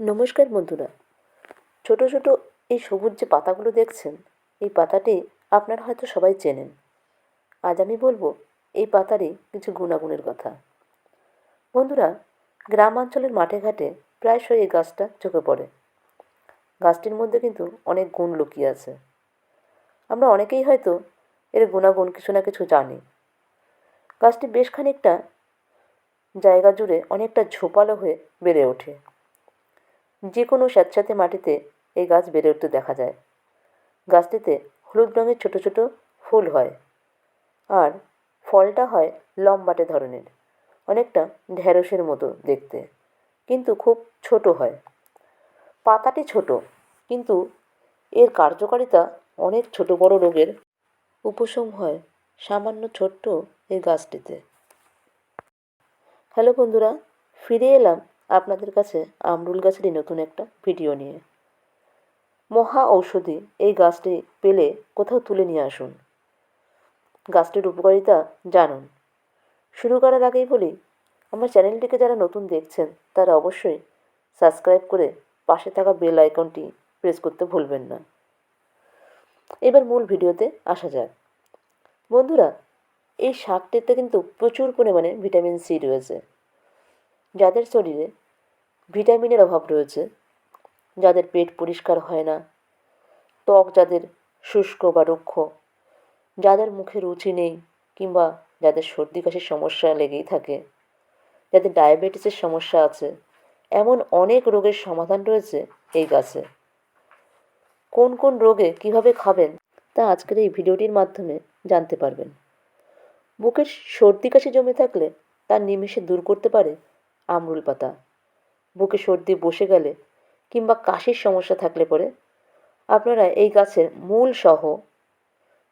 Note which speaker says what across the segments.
Speaker 1: নমস্কার বন্ধুরা। ছোট ছোট এই সবুজ যে পাতাগুলো দেখছেন, এই পাতাটি আপনারা হয়তো সবাই চেনেন। আজ আমি বলব এই পাতারই কিছু গুণাগুণের কথা। বন্ধুরা, গ্রামাঞ্চলের মাঠে ঘাটে প্রায়শই এই গাছটা চোখে পড়ে। গাছটির মধ্যে কিন্তু অনেক গুণ লুকিয়ে আছে। আমরা অনেকেই হয়তো এর গুণাগুণ কিছু না কিছু জানি। গাছটি বেশ খানিকটা জায়গা জুড়ে অনেকটা ঝোপালো হয়ে বেড়ে ওঠে। যে কোনো স্যাঁতস্যাঁতে মাটিতে এই গাছ বেড়ে উঠতে দেখা যায়। গাছটিতে হলুদ রঙের ছোটো ছোটো ফুল হয় আর ফলটা হয় লম্বাটে ধরনের, অনেকটা ঢ্যাঁড়সের মতো দেখতে, কিন্তু খুব ছোট হয়। পাতাটি ছোট, কিন্তু এর কার্যকারিতা অনেক ছোট বড় রোগের উপশম হয় সামান্য ছোট্ট এই গাছটিতে। হ্যালো বন্ধুরা, ফিরে এলাম আপনাদের কাছে আমরুল গাছেরই নতুন একটা ভিডিও নিয়ে। মহা ঔষধি এই গাছটি পেলে কোথাও তুলে নিয়ে আসুন। গাছটির উপকারিতা জানুন। শুরু করার আগেই বলি, আমার চ্যানেলটিকে যারা নতুন দেখছেন, তারা অবশ্যই সাবস্ক্রাইব করে পাশে থাকা বেল আইকনটি প্রেস করতে ভুলবেন না। এবার মূল ভিডিওতে আসা যাক। বন্ধুরা, এই শাকটিতে কিন্তু প্রচুর পরিমাণে ভিটামিন সি রয়েছে। যাদের শরীরে ভিটামিনের অভাব রয়েছে, যাদের পেট পরিষ্কার হয় না, ত্বক যাদের শুষ্ক বা রুক্ষ, যাদের মুখে রুচি নেই কিংবা যাদের সর্দি কাশির সমস্যা লেগেই থাকে, যাদের ডায়াবেটিসের সমস্যা আছে, এমন অনেক রোগের সমাধান রয়েছে এই গাছে। কোন কোন রোগে কীভাবে খাবেন তা আজকের এই ভিডিওটির মাধ্যমে জানতে পারবেন। বুকের সর্দি কাশি জমে থাকলে তা নিমেষে দূর করতে পারে আমরুল পাতা। বুকে সর্দি বসে গেলে কিংবা কাশির সমস্যা থাকলে পরে আপনারা এই গাছের মূল সহ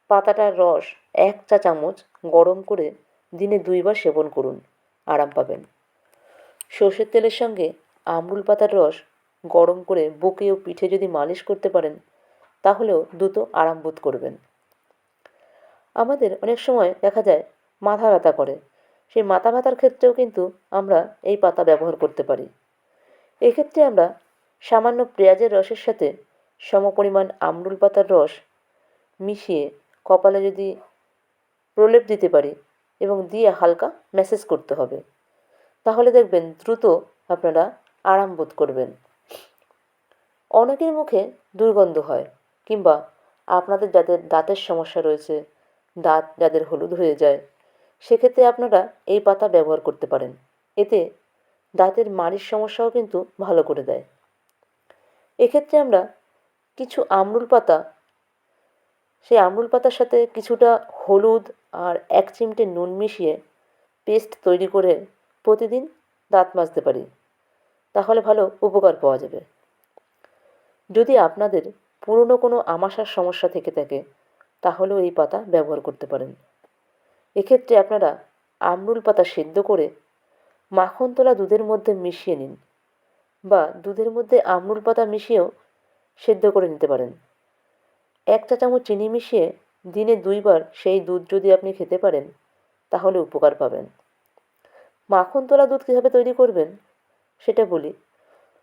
Speaker 1: পাতাটার রস এক চা চামচ গরম করে দিনে দুইবার সেবন করুন, আরাম পাবেন। সর্ষের তেলের সঙ্গে আমরুল পাতার রস গরম করে বুকে ও পিঠে যদি মালিশ করতে পারেন, তাহলেও দ্রুত আরাম বোধ করবেন। আমাদের অনেক সময় দেখা যায় মাথা ব্যথা করে সেই মাথা ব্যথার ক্ষেত্রেও কিন্তু আমরা এই পাতা ব্যবহার করতে পারি। এক্ষেত্রে আমরা সামান্য পেঁয়াজের রসের সাথে সমপরিমাণ আমরুল পাতার রস মিশিয়ে কপালে যদি প্রলেপ দিতে পারি এবং দিয়ে হালকা ম্যাসেজ করতে হবে, তাহলে দেখবেন দ্রুত আপনারা আরাম বোধ করবেন। অনেকের মুখে দুর্গন্ধ হয় কিংবা আপনাদের যাদের দাঁতের সমস্যা রয়েছে, দাঁত যাদের হলুদ হয়ে যায় সেক্ষেত্রে আপনারা এই পাতা ব্যবহার করতে পারেন। এতে দাঁতের মাড়ির সমস্যাও কিন্তু ভালো করে দেয়। এক্ষেত্রে আমরা কিছু আমরুল পাতা, সেই আমরুল পাতার সাথে কিছুটা হলুদ আর এক চিমটে নুন মিশিয়ে পেস্ট তৈরি করে প্রতিদিন দাঁত মাজতে পারি। তাহলে ভালো উপকার পাওয়া যাবে। যদি আপনাদের পুরনো কোনো আমাশার সমস্যা থেকে থাকে, তাহলেও এই পাতা ব্যবহার করতে পারেন। এক্ষেত্রে আপনারা আমরুল পাতা সেদ্ধ করে মাখন তোলা দুধের মধ্যে মিশিয়ে নিন বা দুধের মধ্যে আমরুল পাতা মিশিয়েও সেদ্ধ করে নিতে পারেন। এক চা চামচ চিনি মিশিয়ে দিনে দুইবার সেই দুধ যদি আপনি খেতে পারেন, তাহলে উপকার পাবেন। মাখন তোলা দুধ কীভাবে তৈরি করবেন, সেটা বলি।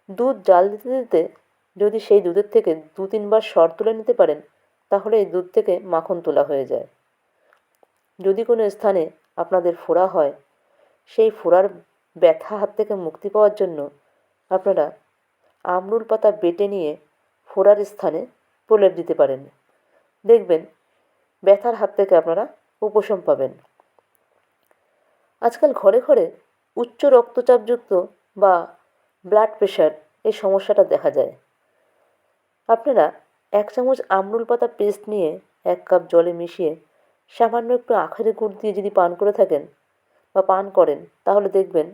Speaker 1: দুধ জাল দিতে দিতে যদি সেই দুধের থেকে দু তিনবার সর তুলে নিতে পারেন, তাহলে এই দুধ থেকে মাখন তোলা হয়ে যায়। যদি কোনো স্থানে আপনাদের ফোড়া হয়, সেই ফোড়ার ব্যথা হাত থেকে মুক্তি পাওয়ার জন্য আপনারা আমরুল পাতা বেটে নিয়ে ফোড়ার স্থানে প্রলেপ দিতে পারেন। দেখবেন ব্যথার হাত থেকে আপনারা উপশম পাবেন। আজকাল ঘরে ঘরে উচ্চ রক্তচাপযুক্ত বা ব্লাড প্রেশার এই সমস্যাটা দেখা যায়। আপনারা এক চামচ আমরুল পাতা পেস্ট নিয়ে এক কাপ জলে মিশিয়ে সামান্য একটু আখের গুড় দিয়ে যদি পান করে থাকেন বা পান করেন, তাহলে দেখবেন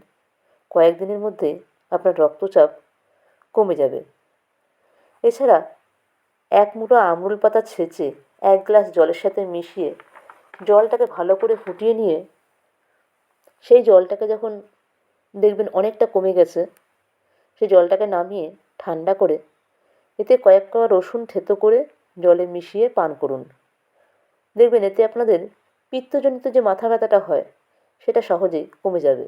Speaker 1: কয়েকদিনের মধ্যে আপনার রক্তচাপ কমে যাবে। এছাড়া এক মুঠো আমরুল পাতা ছেঁচে এক গ্লাস জলের সাথে মিশিয়ে জলটাকে ভালো করে ফুটিয়ে নিয়ে সেই জলটাকে যখন দেখবেন অনেকটা কমে গেছে সেই জলটাকে নামিয়ে ঠান্ডা করে এতে কয়েক কোয়া রসুন থেতো করে জলে মিশিয়ে পান করুন। দেখবেন এতে আপনাদের পিত্তজনিত যে মাথা ব্যথাটা হয়, সেটা সহজেই কমে যাবে।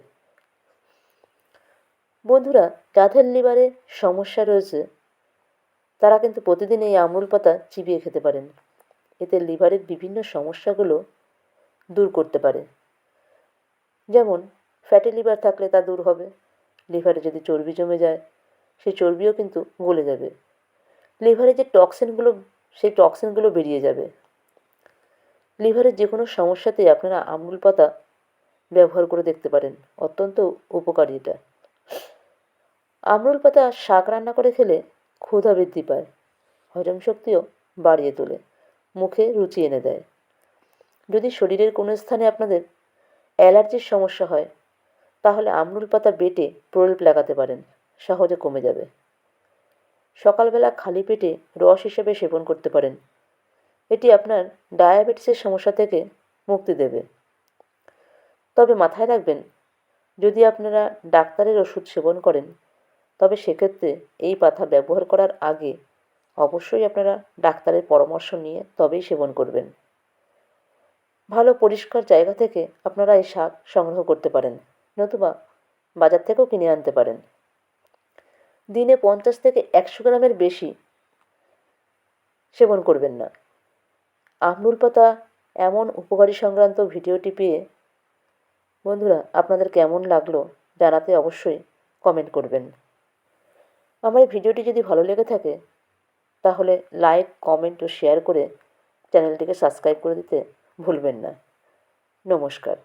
Speaker 1: বন্ধুরা, যাদের লিভারে সমস্যা রয়েছে, তারা কিন্তু প্রতিদিন এই আমুল পাতা চিবিয়ে খেতে পারেন। এতে লিভারের বিভিন্ন সমস্যাগুলো দূর করতে পারে। যেমন, ফ্যাটি লিভার থাকলে তা দূর হবে, লিভারে যদি চর্বি জমে যায়, সেই চর্বিও কিন্তু গলে যাবে। লিভারে যে টক্সিনগুলো, সেই টক্সিনগুলো বেরিয়ে যাবে। লিভারের যে কোনো সমস্যাতেই আপনারা আমুল পাতা ব্যবহার করে দেখতে পারেন। অত্যন্ত উপকারী এটা। আমরুল পাতা শাক রান্না করে খেলে ক্ষুধা বৃদ্ধি পায়, হজম শক্তিও বাড়িয়ে তোলে, মুখে রুচি এনে দেয়। যদি শরীরের কোনো স্থানে আপনাদের অ্যালার্জির সমস্যা হয়, তাহলে আমরুল পাতা বেটে প্রলেপ লাগাতে পারেন, সহজে কমে যাবে। সকালবেলা খালি পেটে রস হিসেবে সেবন করতে পারেন এটি আপনার ডায়াবেটিসের সমস্যা থেকে মুক্তি দেবে। তবে মাথায় রাখবেন, যদি আপনারা ডাক্তারের ওষুধ সেবন করেন, তবে সেক্ষেত্রে এই পাতা ব্যবহার করার আগে অবশ্যই আপনারা ডাক্তারের পরামর্শ নিয়ে তবেই সেবন করবেন। ভালো পরিষ্কার জায়গা থেকে আপনারা এই শাক সংগ্রহ করতে পারেন, নতুবা বাজার থেকেও কিনে আনতে পারেন। দিনে পঞ্চাশ থেকে একশো গ্রামের বেশি সেবন করবেন না। আমরুল পাতা এমন উপকারী সংক্রান্ত ভিডিওটি পেয়ে বন্ধুরা আপনাদের কেমন লাগল জানাতে অবশ্যই কমেন্ট করবেন। আমার এই ভিডিওটি যদি ভালো লেগে থাকে, তাহলে লাইক কমেন্ট ও শেয়ার করে চ্যানেলটিকে সাবস্ক্রাইব করে দিতে ভুলবেন না। নমস্কার।